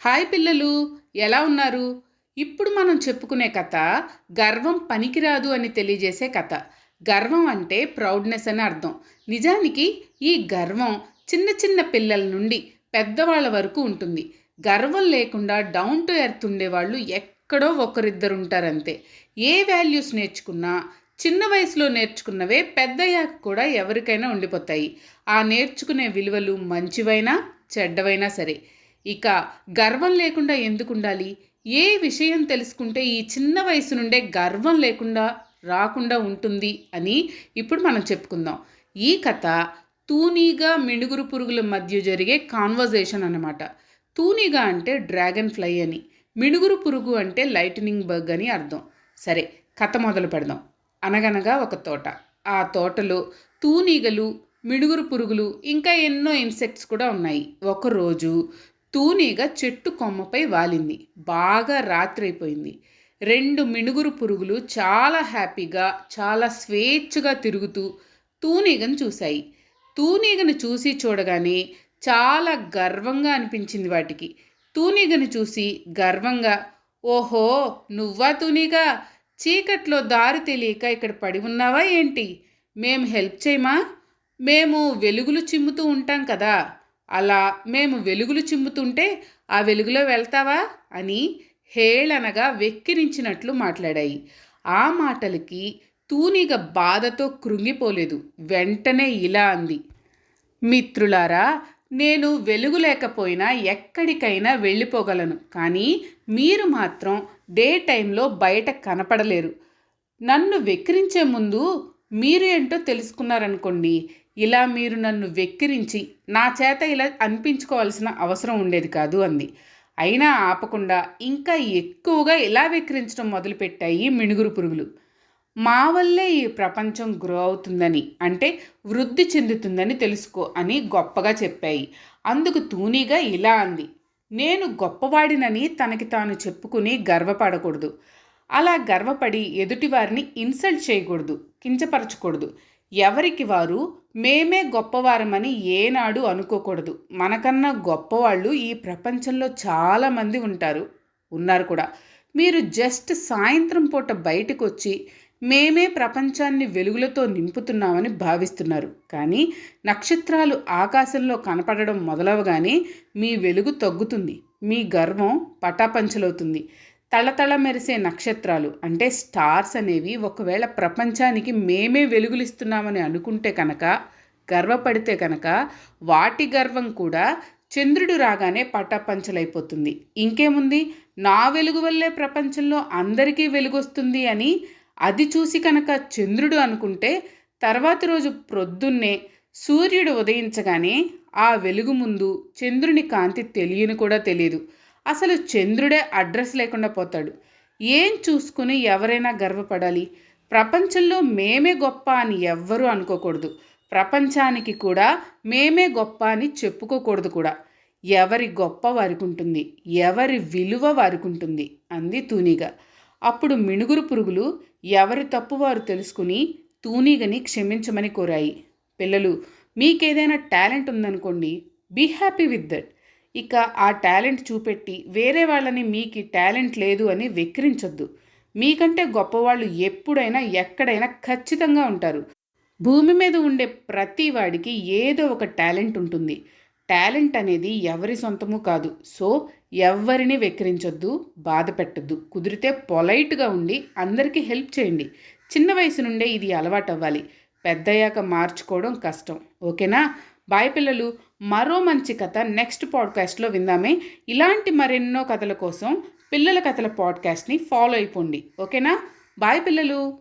Hi పిల్లలు ఎలా ఉన్నారు? ఇప్పుడు మనం చెప్పుకునే కథ గర్వం పనికిరాదు అని తెలియజేసే కథ. గర్వం అంటే ప్రౌడ్నెస్ అని అర్థం. నిజానికి ఈ గర్వం చిన్న చిన్న పిల్లల నుండి పెద్దవాళ్ళ వరకు ఉంటుంది. గర్వం లేకుండా డౌన్ టు ఎర్త్ ఉండేవాళ్ళు ఎక్కడో ఒకరిద్దరు ఉంటారంతే ఏ వాల్యూస్ నేర్చుకున్నా చిన్న వయసులో నేర్చుకున్నవే పెద్దయ్యాక కూడా ఎవరికైనా ఉండిపోతాయి. ఆ నేర్చుకునే విలువలు మంచివైనా చెడ్డవైనా సరే. ఇక గర్వం లేకుండా ఎందుకు ఉండాలి ఏ విషయం తెలుసుకుంటే ఈ చిన్న వయసు నుండే గర్వం లేకుండా రాకుండా ఉంటుంది అని ఇప్పుడు మనం చెప్పుకుందాం. ఈ కథ తూనీగా మిణుగురు పురుగుల మధ్య జరిగే కాన్వర్జేషన్ అన్నమాట. తూనీగా అంటే డ్రాగన్ ఫ్లై అని మిణుగురు పురుగు అంటే లైటనింగ్ బర్గ్ అని అర్థం. సరే కథ మొదలు పెడదాం. అనగనగా ఒక తోట. ఆ తోటలో తూనీగలు మిడుగురు పురుగులు ఇంకా ఎన్నో ఇన్సెక్ట్స్ కూడా ఉన్నాయి. ఒకరోజు తూనీగ చెట్టు కొమ్మపై వాలింది. బాగా రాత్రైపోయింది. రెండు మిణుగురు పురుగులు చాలా హ్యాపీగా చాలా స్వేచ్ఛగా తిరుగుతూ తూనీగను చూశాయి. తూనీగను చూసి చూడగానే చాలా గర్వంగా అనిపించింది వాటికి. తూనీగను చూసి గర్వంగా ఓహో నువ్వా తూనీగా? చీకట్లో దారి తెలియక ఇక్కడ పడి ఉన్నావా ఏంటి? మేము హెల్ప్ చేయమా? మేము వెలుగులు చిమ్ముతూ ఉంటాం కదా! అలా మేము వెలుగులు చిమ్ముతుంటే ఆ వెలుగులో వెళ్తావా? అని హేళనగా వెక్కిరించినట్లు మాట్లాడాయి. ఆ మాటలకి తూనిగ బాధతో కృంగిపోలేదు. వెంటనే ఇలా అంది. మిత్రులారా నేను వెలుగు లేకపోయినా ఎక్కడికైనా వెళ్ళిపోగలను. కానీ మీరు మాత్రం డే టైంలో బయట కనపడలేరు. నన్ను వెక్కిరించే ముందు మీరు ఏంటో తెలుసుకున్నారనుకోండి ఇలా మీరు నన్ను వెక్కిరించి నా చేత ఇలా అనిపించుకోవాల్సిన అవసరం ఉండేది కాదు అంది. అయినా ఆపకుండా ఇంకా ఎక్కువగా ఇలా వెక్కిరించడం మొదలుపెట్టాయి మిణుగురు పురుగులు. మా వల్లే ఈ ప్రపంచం గ్రో అవుతుందని అంటే వృద్ధి చెందుతుందని తెలుసుకో అని గొప్పగా చెప్పాయి. అందుకు తూనీగా ఇలా అంది. నేను గొప్పవాడినని తనకి తాను చెప్పుకుని గర్వపడకూడదు. అలా గర్వపడి ఎదుటివారిని ఇన్సల్ట్ చేయకూడదు కించపరచకూడదు. ఎవరికి వారు మేమే గొప్పవారమని ఏనాడు అనుకోకూడదు. మనకన్నా గొప్పవాళ్ళు ఈ ప్రపంచంలో చాలామంది ఉంటారు. ఉన్నారు కూడా. మీరు జస్ట్ సాయంత్రం పూట బయటకు వచ్చి మేమే ప్రపంచాన్ని వెలుగులతో నింపుతున్నామని భావిస్తున్నారు. కానీ నక్షత్రాలు ఆకాశంలో కనపడడం మొదలవగానే మీ వెలుగు తగ్గుతుంది. మీ గర్వం పటాపంచలవుతుంది. తళతళ మెరిసే నక్షత్రాలు. అంటే స్టార్స్ అనేవి ఒకవేళ ప్రపంచానికి మేమే వెలుగులిస్తున్నామని అనుకుంటే కనుక గర్వపడితే కనుక వాటి గర్వం కూడా చంద్రుడు రాగానే పట్టపంచలైపోతుంది ఇంకేముంది? నా వెలుగు వల్లే ప్రపంచంలో అందరికీ వెలుగొస్తుంది అని అది చూసి కనుక చంద్రుడు అనుకుంటే తర్వాత రోజు ప్రొద్దున్నే సూర్యుడు ఉదయించగానే ఆ వెలుగు ముందు చంద్రుని కాంతి తెలియని కూడా తెలియదు అసలు చంద్రుడే అడ్రస్ లేకుండా పోతాడు. ఏం చూసుకుని ఎవరైనా గర్వపడాలి? ప్రపంచంలో మేమే గొప్ప అని ఎవ్వరూ అనుకోకూడదు. ప్రపంచానికి కూడా మేమే గొప్ప అని చెప్పుకోకూడదు కూడా. ఎవరి గొప్ప వారికి ఉంటుంది ఎవరి విలువ వారికి ఉంటుంది అంది తూనిగా. అప్పుడు మిణుగురు పురుగులు ఎవరి తప్పు వారు తెలుసుకుని తూనీగని క్షమించమని కోరాయి. పిల్లలు మీకేదైనా టాలెంట్ ఉందనుకోండి బీ హ్యాపీ విత్ దట్. ఇక ఆ టాలెంట్ చూపెట్టి వేరే వాళ్ళని మీకు టాలెంట్ లేదు అని వెక్కిరించొద్దు. మీకంటే గొప్పవాళ్ళు ఎప్పుడైనా ఎక్కడైనా ఖచ్చితంగా ఉంటారు. భూమి మీద ఉండే ప్రతి వాడికి ఏదో ఒక టాలెంట్ ఉంటుంది. టాలెంట్ అనేది ఎవరి సొంతము కాదు. సో ఎవరిని వెక్కిరించొద్దు బాధ పెట్టద్దు కుదిరితే పొలైట్గా ఉండి అందరికీ హెల్ప్ చేయండి. చిన్న వయసు నుండే ఇది అలవాటు అవ్వాలి పెద్దయ్యాక మార్చుకోవడం కష్టం. ఓకేనా? బాయ్ పిల్లలు. మరో మంచి కథ నెక్స్ట్ పాడ్కాస్ట్లో విందామే. ఇలాంటి మరెన్నో కథల కోసం పిల్లల కథల పాడ్కాస్ట్ని ఫాలో అయిపోండి. ఓకేనా? బాయ్ పిల్లలు!